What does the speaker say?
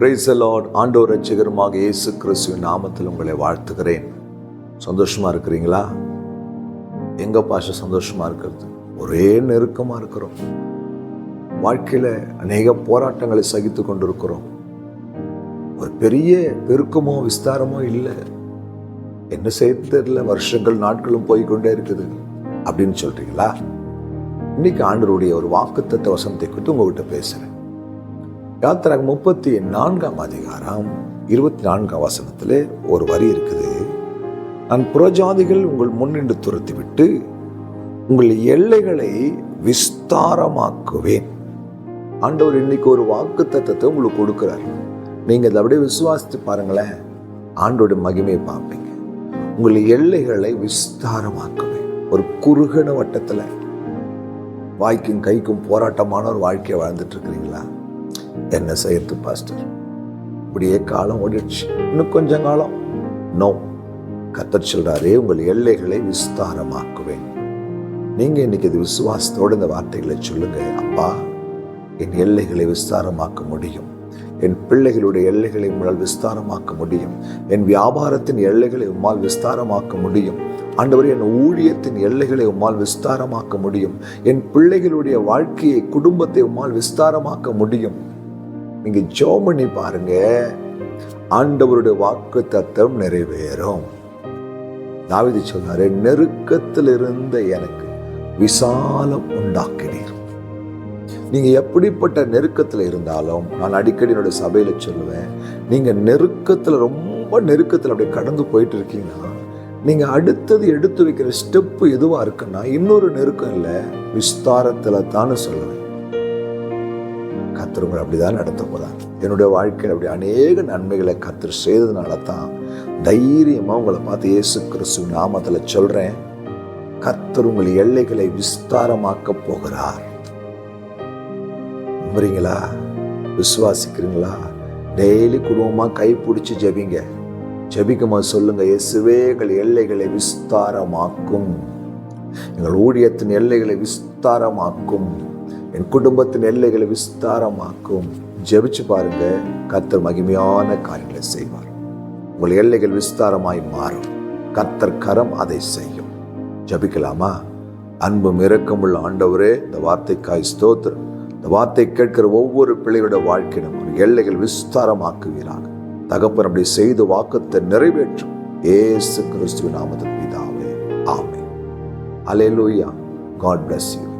பிரேசலாட் ஆண்டோ ரட்சகருமாக இயேசு கிறிஸ்துவின் நாமத்தில் உங்களை வாழ்த்துகிறேன். சந்தோஷமாக இருக்கிறீங்களா? எங்கள் பாஷை சந்தோஷமா இருக்கிறது? ஒரே நெருக்கமாக இருக்கிறோம். வாழ்க்கையில் அநேக போராட்டங்களை சகித்து கொண்டிருக்கிறோம். ஒரு பெரிய பெருக்கமோ விஸ்தாரமோ இல்லை. என்ன செய்ய தெரியல வருஷங்கள் நாட்களும் போய்கொண்டே இருக்குது அப்படின்னு சொல்கிறீங்களா இன்னைக்கு ஆண்டருடைய ஒரு வாக்குத்தத்த வசனத்தை குறித்து உங்ககிட்ட பேசுகிறேன் யாத்திராக முப்பத்தி நான்காம் அதிகாரம் இருபத்தி நான்காம் வசனத்தில் ஒரு வரி இருக்குது. நான் புறஜாதிகள் உங்கள் முன்னின்று துரத்தி விட்டு உங்கள் எல்லைகளை விஸ்தாரமாக்குவேன். ஆண்டவர் இன்னைக்கு ஒரு வாக்கு தத்துவத்தை உங்களுக்கு கொடுக்குறாரு. நீங்கள் அதை அப்படியே விசுவாசித்து பாருங்களேன். ஆண்டோட மகிமையை பார்ப்பீங்க. உங்கள் எல்லைகளை விஸ்தாரமாக்குவேன். ஒரு குறுகன வட்டத்தில். வாய்க்கும் கைக்கும் போராட்டமான ஒரு வாழ்க்கையை வாழ்ந்துட்டு இருக்கிறீங்களா? என்ன செய்யறது பாஸ்டர் இப்படியே காலம் ஓடிடுச்சு. இன்னும் கொஞ்சம் காலம். நோ கத்தர் சொல்றாரே உங்கள் எல்லைகளை விஸ்தாரமாக்குவேன். நீங்க இன்னைக்கு இது விசுவாசத்தோடு இந்த வார்த்தைகளை சொல்லுங்க. அப்பா என் எல்லைகளை விஸ்தாரமாக்க முடியும். என் பிள்ளைகளுடைய எல்லைகளை உங்களால் விஸ்தாரமாக்க முடியும். என் வியாபாரத்தின் எல்லைகளை உம்மால் விஸ்தாரமாக்க முடியும். ஆண்டவர் என் ஊழியத்தின் எல்லைகளை உம்மால் விஸ்தாரமாக்க முடியும். என் பிள்ளைகளுடைய வாழ்க்கையை குடும்பத்தை உம்மால் விஸ்தாரமாக்க முடியும். நீங்கள் ஜோம் பண்ணி பாருங்க. ஆண்டவருடைய வாக்கு தத்தம் நிறைவேறும். தாவிதி சொன்னாரு நெருக்கத்தில் இருந்த எனக்கு விசாலம் உண்டாக்கினீர். நீங்க எப்படிப்பட்ட நெருக்கத்தில் இருந்தாலும் நான் அடிக்கடி என்னோட சபையில சொல்லுவேன் நீங்க நெருக்கத்தில் ரொம்ப நெருக்கத்தில் அப்படியே கடந்து போயிட்டு இருக்கீங்கன்னா நீங்க அடுத்தது எடுத்து வைக்கிற ஸ்டெப்பு எதுவா இருக்குன்னா இன்னொரு நெருக்கம் இல்லை விஸ்தாரத்தில் தானே சொல்லுவேன். கத்திரங்கள் அப்படிதான் நடத்த போறார் என்னுடைய வாழ்க்கையில் அப்படி அநேக நன்மைகளை கத்தர் செய்ததுனால தான் தைரியமா உங்களை பார்த்து இயேசு கிறிஸ்து நாமத்தில் சொல்றேன். கத்தர் உங்கள் எல்லைகளை விஸ்தாரமாக்க போகிறார். நம்புறீங்களா? விசுவாசிக்கிறீங்களா? டெய்லி குடும்பமா கை பிடிச்சி ஜெபிங்க. ஜெபிக்குமா சொல்லுங்க இயேசுவே எங்கள் எல்லைகளை விஸ்தாரமாக்கும். எங்கள் ஊழியத்தின் எல்லைகளை விஸ்தாரமாக்கும். என் குடும்பத்தின் எல்லைகளை விஸ்தாரமாக்கும். ஜெபிச்சு பாருங்க. கத்தர் மகிமையான காரியங்களை செய்வார். உங்கள் எல்லைகள் விஸ்தாரமாய் மாறும். கத்தர் கரம் அதை செய்யும். ஜபிக்கலாமா? அன்பும் இரக்கமுள்ள ஆண்டவரே இந்த வார்த்தைக்காய் ஸ்தோத்திரம். இந்த வார்த்தை கேட்கிற ஒவ்வொரு பிள்ளையோட வாழ்க்கையிலும் ஒரு எல்லைகள் விஸ்தாரமாக்குவீராக. தகப்பன் அப்படி செய்து வாக்கத்தை நிறைவேற்றும். ஏசு கிறிஸ்துவ நாமத்தில் பிதாவே. ஆமே அலேலூயா காட் பிளஸ் யூ